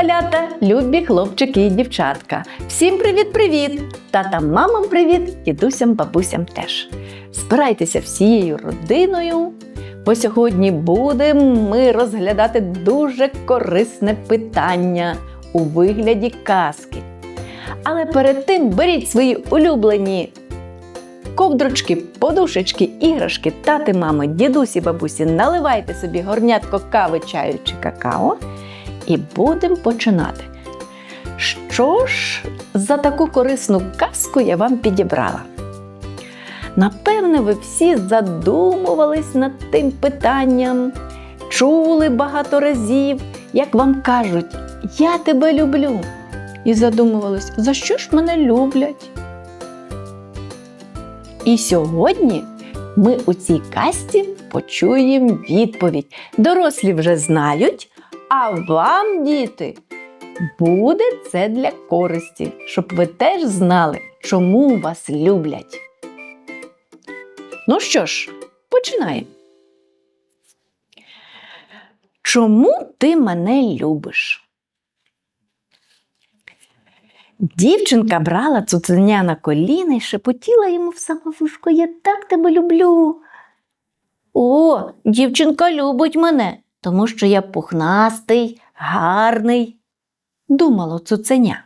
Малята, любі хлопчики і дівчатка. Всім привіт-привіт! Татам, мамам привіт, дідусям, бабусям теж. Збирайтеся всією родиною, бо сьогодні будемо ми розглядати дуже корисне питання у вигляді казки. Але перед тим беріть свої улюблені ковдрочки, подушечки, іграшки, тати, мами, дідусі, бабусі, наливайте собі горнятко кави, чаю чи какао. І будемо починати. Що ж за таку корисну казку я вам підібрала? Напевне, ви всі задумувались над тим питанням, чули багато разів, як вам кажуть, я тебе люблю. І задумувались, за що ж мене люблять? І сьогодні ми у цій казці почуємо відповідь. Дорослі вже знають, а вам, діти, буде це для користі, щоб ви теж знали, чому вас люблять. Ну що ж, починаємо. Чому ти мене любиш? Дівчинка брала цуценя на коліна і шепотіла йому в саме вушко Я так тебе люблю. О, дівчинка любить мене, тому що я пухнастий, гарний, думало цуценя.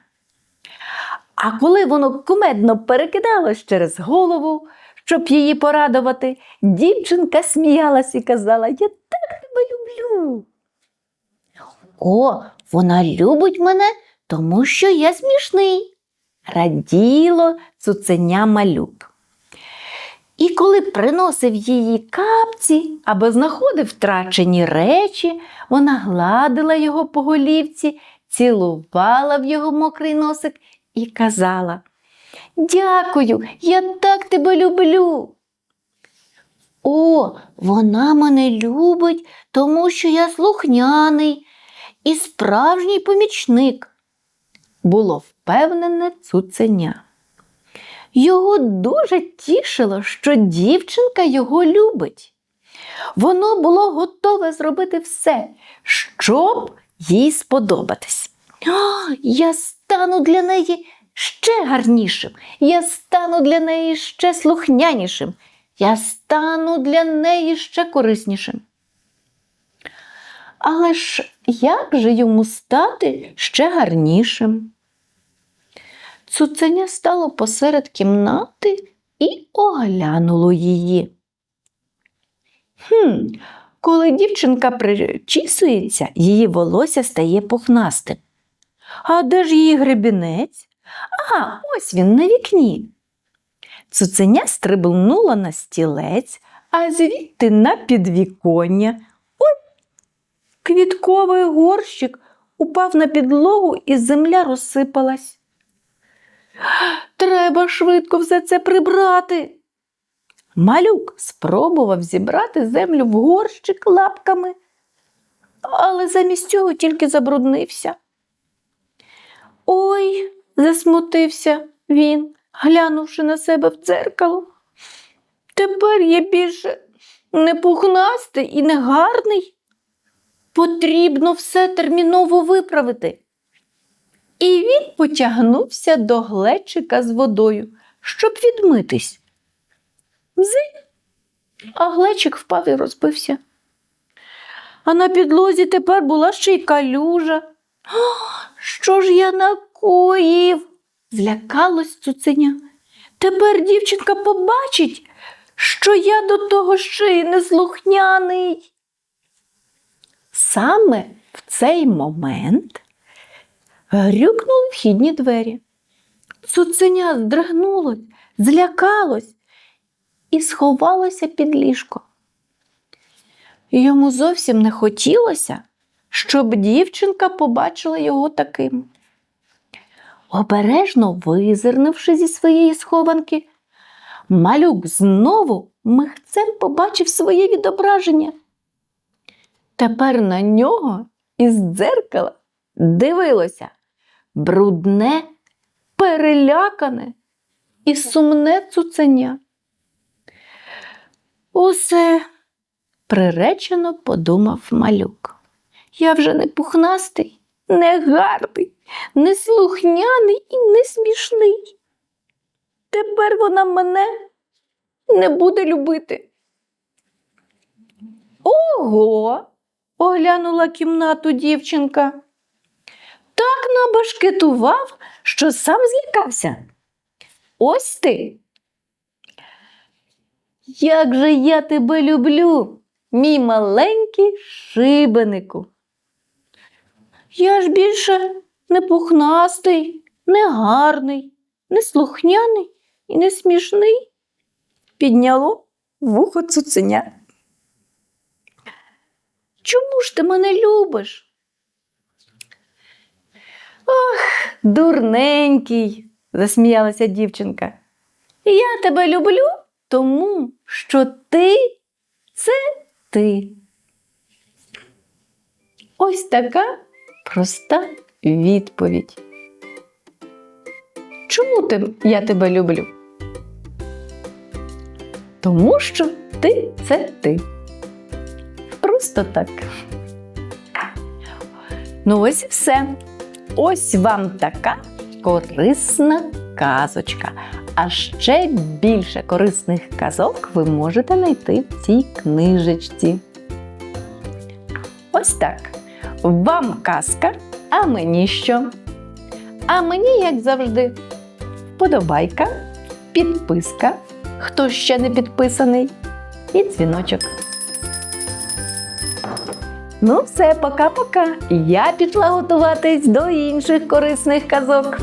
А коли воно кумедно перекидалось через голову, щоб її порадувати, дівчинка сміялась і казала Я так тебе люблю. О, вона любить мене, тому що я смішний, раділо цуценя малюк. І коли приносив її капці або знаходив втрачені речі, вона гладила його по голівці, цілувала в його мокрий носик і казала Дякую, я так тебе люблю. О, вона мене любить, тому що я слухняний і справжній помічник. Було впевнене цуценя. Його дуже тішило, що дівчинка його любить. Воно було готове зробити все, щоб їй сподобатись. «О, я стану для неї ще гарнішим, я стану для неї ще слухнянішим, я стану для неї ще кориснішим. Але ж як же йому стати ще гарнішим? Цуценя стало посеред кімнати і оглянуло її. Хм, коли дівчинка причісується, її волосся стає пухнастим. А де ж її гребінець? Ага, ось він на вікні. Цуценя стрибнула на стілець, а звідти на підвіконня. Ой, квітковий горщик упав на підлогу і земля розсипалась. Треба швидко все це прибрати. Малюк спробував зібрати землю в горщик лапками, але замість цього тільки забруднився. Ой, засмутився він, глянувши на себе в дзеркало. Тепер я більше не пухнастий і не гарний. Потрібно все терміново виправити. І він потягнувся до глечика з водою, щоб відмитись. Зинь, а глечик впав і розбився. А на підлозі тепер була ще й калюжа. Що ж я накоїв? злякалось цуценя. Тепер дівчинка побачить, що я до того ще й неслухняний. Саме в цей момент грюкнули вхідні двері. Цуценя здригнулось, злякалось і сховалося під ліжко. Йому зовсім не хотілося, щоб дівчинка побачила його таким. Обережно визирнувши зі своєї схованки, малюк знову михцем побачив своє відображення. Тепер на нього із дзеркала дивилося брудне, перелякане і сумне цуценя. Усе приречено подумав малюк. Я вже не пухнастий негарний, неслухняний і не смішний. Тепер вона мене не буде любити. Ого, оглянула кімнату дівчинка. Так набашкетував, що сам злякався. Ось ти. Як же я тебе люблю, мій маленький шибенику. Я ж більше не пухнастий, не гарний, не слухняний і не смішний. Підняло вухо цуценя. Чому ж ти мене любиш? Дурненький, засміялася дівчинка. Я тебе люблю, тому що ти це ти. Ось така проста відповідь. Чому ти, я тебе люблю? Тому що ти це ти. Просто так. Ну, ось і все. Ось вам така корисна казочка. А ще більше корисних казок ви можете знайти в цій книжечці. Ось так. Вам казка, а мені що? А мені, як завжди, вподобайка, підписка, хто ще не підписаний, і дзвіночок. Ну, все, пока-пока. Я пішла готуватись до інших корисних казок.